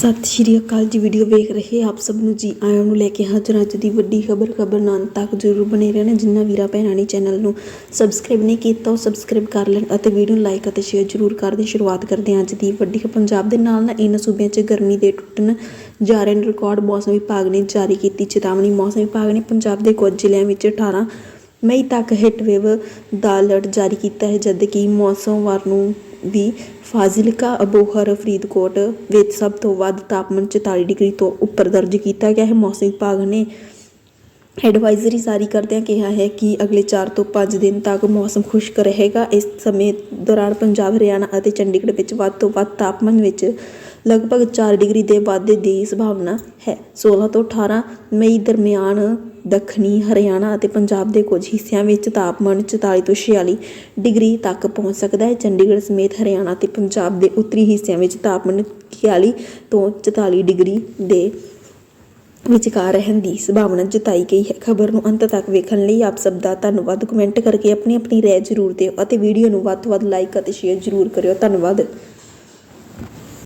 ਸਤਿ ਸ਼੍ਰੀ ਅਕਾਲ ਜੀ, ਵੀਡੀਓ ਵੇਖ ਰਹੇ ਆਪ ਸਭ ਨੂੰ ਜੀ, ਆਇਆਂ ਨੂੰ ਲੈ ਕੇ ਹਾਜ਼ਰ ਅੱਜ ਦੀ ਵੱਡੀ ਖਬਰ ਖਬਰ ਨਾਲ ਤੱਕ ਜ਼ਰੂਰ ਬਣੇ ਰਹਿਣਾ, ਜਿੰਨਾ ਵੀਰਾ ਭੈਣਾਂ ਨੇ ਚੈਨਲ ਨੂੰ ਸਬਸਕ੍ਰਾਈਬ ਨਹੀਂ ਕੀਤਾ, ਉਹ ਸਬਸਕ੍ਰਾਈਬ ਕਰ ਲੈਣ ਅਤੇ ਵੀਡੀਓ ਨੂੰ ਲਾਈਕ ਅਤੇ ਸ਼ੇਅਰ ਜ਼ਰੂਰ ਕਰ ਦੇਣ। ਸ਼ੁਰੂਆਤ ਕਰਦੇ ਹਾਂ ਅੱਜ ਦੀ ਵੱਡੀ ਖਬਰ। ਪੰਜਾਬ ਦੇ ਨਾਲ ਨਾਲ ਇਹਨਾਂ ਸੂਬਿਆਂ 'ਚ ਗਰਮੀ ਦੇ ਟੁੱਟਣ ਜਾ ਰਹੇ ਰਿਕਾਰਡ ਮੌਸਮ ਵਿਭਾਗ ਨੇ ਜਾਰੀ ਕੀਤੀ ਚੇਤਾਵਨੀ। ਮੌਸਮ ਵਿਭਾਗ ਨੇ ਪੰਜਾਬ ਦੇ ਕੁਝ ਜ਼ਿਲ੍ਹਿਆਂ ਵਿੱਚ 18 ਮਈ ਤੱਕ ਹੀਟ ਵੇਵ ਦਾ ਅਲਰਟ ਜਾਰੀ ਕੀਤਾ ਹੈ, ਜਦਕਿ ਮੌਸਮਵਾਰ ਨੂੰ ਵੀ ਫਾਜ਼ਿਲਕਾ ਅਬੋਹਰ ਫਰੀਦਕੋਟ ਵਿੱਚ ਸਭ ਤੋਂ ਵੱਧ ਤਾਪਮਾਨ 44 ਡਿਗਰੀ ਤੋਂ ਉੱਪਰ ਦਰਜ ਕੀਤਾ ਗਿਆ ਹੈ। ਮੌਸਮ ਵਿਭਾਗ ਨੇ ਐਡਵਾਈਜ਼ਰੀ ਜਾਰੀ ਕਰਦਿਆਂ ਕਿਹਾ ਹੈ ਕਿ ਅਗਲੇ 4 ਤੋਂ 5 ਦਿਨ ਤੱਕ ਮੌਸਮ ਖੁਸ਼ਕ ਰਹੇਗਾ। ਇਸ ਸਮੇਂ ਦੌਰਾਨ ਪੰਜਾਬ, ਹਰਿਆਣਾ ਅਤੇ ਚੰਡੀਗੜ੍ਹ ਵਿੱਚ ਵੱਧ ਤੋਂ ਵੱਧ ਤਾਪਮਾਨ ਵਿੱਚ ਲਗਭਗ 4 ਡਿਗਰੀ ਦੇ ਵਾਧੇ ਦੀ ਸੰਭਾਵਨਾ ਹੈ। 16 ਤੋਂ 18 ਮਈ ਦਰਮਿਆਨ ਦੱਖਣੀ ਹਰਿਆਣਾ ਅਤੇ ਪੰਜਾਬ ਦੇ ਕੁਝ ਹਿੱਸਿਆਂ ਵਿੱਚ ਤਾਪਮਾਨ 44 ਤੋਂ 46 ਡਿਗਰੀ ਤੱਕ ਪਹੁੰਚ ਸਕਦਾ ਹੈ। ਚੰਡੀਗੜ੍ਹ ਸਮੇਤ ਹਰਿਆਣਾ ਤੇ ਪੰਜਾਬ ਦੇ ਉੱਤਰੀ ਹਿੱਸਿਆਂ ਵਿੱਚ ਤਾਪਮਾਨ 41 ਤੋਂ 44 ਡਿਗਰੀ ਦੇ ਵਿਚਕਾਰ ਰਹਿਣ ਦੀ ਸੰਭਾਵਨਾ ਜਤਾਈ ਗਈ ਹੈ। ਖਬਰ ਨੂੰ ਅੰਤ ਤੱਕ ਵੇਖਣ ਲਈ ਆਪ ਸਭ ਦਾ ਧੰਨਵਾਦ। ਕਮੈਂਟ ਕਰਕੇ ਆਪਣੀ ਆਪਣੀ ਰਾਏ ਜ਼ਰੂਰ ਦਿਓ ਅਤੇ ਵੀਡੀਓ ਨੂੰ ਵੱਧ ਤੋਂ ਵੱਧ ਲਾਈਕ ਅਤੇ ਸ਼ੇਅਰ ਜ਼ਰੂਰ ਕਰਿਓ। ਧੰਨਵਾਦ।